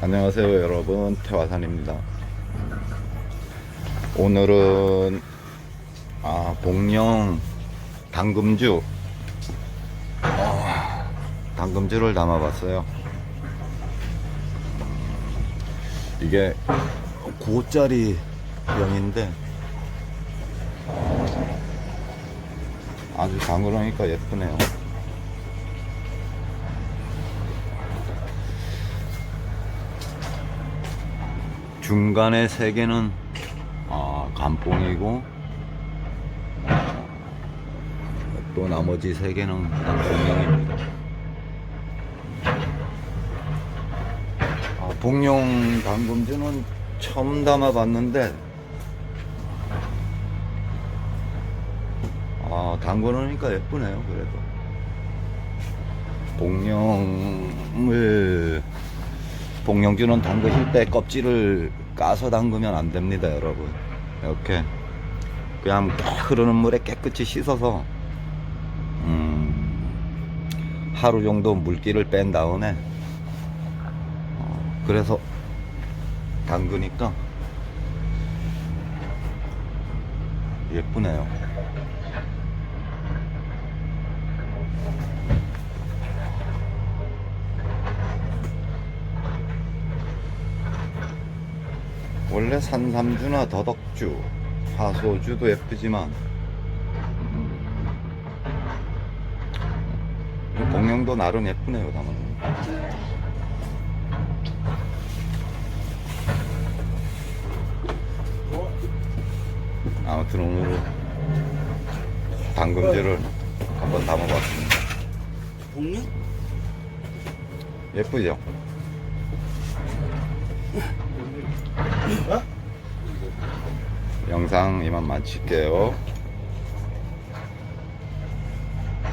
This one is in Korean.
안녕하세요 여러분. 태화산입니다. 오늘은 아 복령 당금주. 어, 당금주를 담아봤어요. 이게 9호짜리 병인데 아주 담그러니까 예쁘네요 중간에 세 개는 아, 감봉이고 어, 또 나머지 세 개는 그냥 공룡입니다. 아, 복룡 당금주는 처음 담아봤는데 아, 담궈놓으니까 예쁘네요. 그래도 복룡을 복령주는 담그실 때 껍질을 까서 담그면 안 됩니다, 여러분. 이렇게 그냥 흐르는 물에 깨끗이 씻어서 음, 하루 정도 물기를 뺀 다음에 어, 그래서 담그니까 예쁘네요. 원래 산삼주나 더덕주, 화소주도 예쁘지만 음, 공룡도 나름 예쁘네요, 담은. 아무튼 오늘은 당금주를 한번 담아봤습니다. 복류? 예쁘죠? 영상 이만 마칠게요.